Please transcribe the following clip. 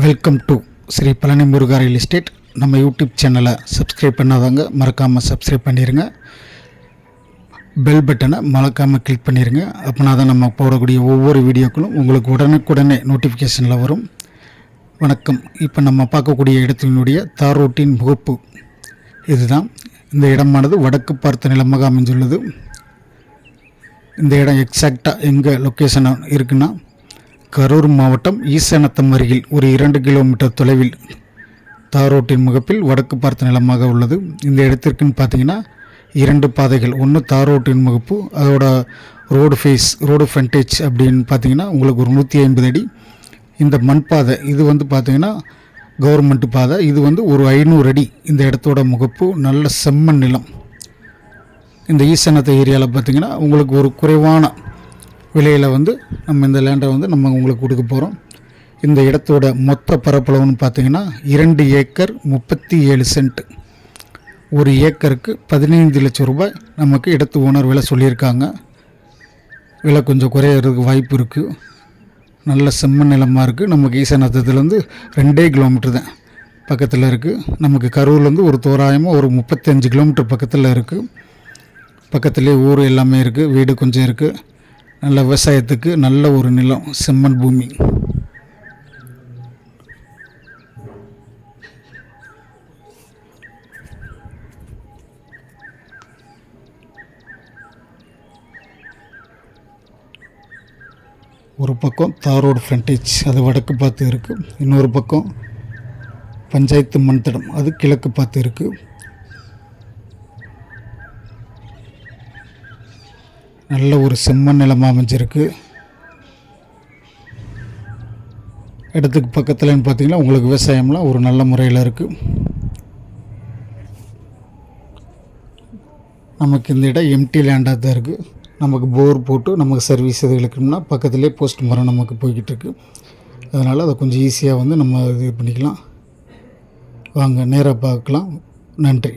Welcome to Sri Palani Muruga real estate நம்ம YouTube சேனலை subscribe பண்ணாதவங்க மறக்காமல் சப்ஸ்கிரைப் பண்ணிடுங்க பெல் பட்டனை மறக்காமல் கிளிக் பண்ணிடுங்க அப்படின்னா தான் நம்ம போடக்கூடிய ஒவ்வொரு வீடியோக்களும் உங்களுக்கு உடனுக்குடனே நோட்டிஃபிகேஷனில் வரும். வணக்கம். இப்போ நம்ம பார்க்கக்கூடிய இடத்தினுடைய தார் ரோட்டின் முகப்பு இதுதான். இந்த இடமானது வடக்கு பார்த்த நிலமாக அமைஞ்சுள்ளது இந்த இடம் எக்ஸாக்டாக எங்கே லொக்கேஷன் இருக்குன்னா கரூர் மாவட்டம் ஈசானத்தம் அருகில் ஒரு இரண்டு கிலோமீட்டர் தொலைவில் தாரோட்டின் முகப்பில் வடக்கு பார்த்த நிலமாக உள்ளது. இந்த இடத்திற்குன்னு பார்த்தீங்கன்னா இரண்டு பாதைகள். ஒன்று தாரோட்டின் முகப்பு அதோட ரோடு ஃபேஸ் ரோடு ஃப்ரண்டேஜ் அப்படின்னு பார்த்தீங்கன்னா உங்களுக்கு ஒரு நூற்றி ஐம்பது அடி. இந்த மண் பாதை இது வந்து பார்த்தீங்கன்னா கவர்மெண்ட் பாதை. இது வந்து ஒரு ஐநூறு அடி. இந்த இடத்தோட முகப்பு நல்ல செம்மண் நிலம். இந்த ஈசனத்தை ஏரியாவில் பார்த்தீங்கன்னா உங்களுக்கு ஒரு குறைவான விலையில் வந்து நம்ம இந்த லேண்டை வந்து நம்ம உங்களுக்கு கொடுக்க போகிறோம் இந்த இடத்தோட மொத்த பரப்பளவுன்னு பார்த்தீங்கன்னா இரண்டு ஏக்கர் முப்பத்தி ஏழு சென்ட். ஒரு ஏக்கருக்கு பதினைந்து லட்சம் ரூபாய் நமக்கு இடத்து ஓனர் விலை சொல்லியிருக்காங்க. விலை கொஞ்சம் குறையிறதுக்கு வாய்ப்பு இருக்குது நல்ல செம்மண் நிலமாக இருக்குது நமக்கு ஈசநத்தத்துலேருந்து ரெண்டே கிலோமீட்டர் தான் பக்கத்தில் இருக்குது நமக்கு கரூர்லேருந்து ஒரு தோராயமாக ஒரு முப்பத்தஞ்சு கிலோமீட்டர் பக்கத்தில் இருக்குது பக்கத்துலேயே ஊர் எல்லாமே இருக்குது வீடு கொஞ்சம் இருக்குது நல்ல விவசாயத்துக்கு நல்ல ஒரு நிலம் செம்மண் பூமி. ஒரு பக்கம் தார் ரோடு ஃப்ரண்டேஜ் அது வடக்கு பார்த்து இருக்குது இன்னொரு பக்கம் பஞ்சாயத்து மண்தடம் அது கிழக்கு பார்த்து இருக்குது நல்ல ஒரு செம்மண் நிலமாக அமைஞ்சிருக்கு. இடத்துக்கு பக்கத்துலன்னு பார்த்தீங்கன்னா உங்களுக்கு விவசாயம்லாம் ஒரு நல்ல முறையில் இருக்குது நமக்கு இந்த இடம் எம்டி லேண்டாக தான் இருக்குது நமக்கு போர் போட்டு நமக்கு சர்வீஸ் எது இழுக்கணும்னா பக்கத்துலேயே போஸ்ட் மரம் நமக்கு போய்கிட்டு இருக்கு. அதனால் அதை கொஞ்சம் ஈஸியாக வந்து நம்ம இது பண்ணிக்கலாம். வாங்க நேராக பார்க்கலாம். நன்றி.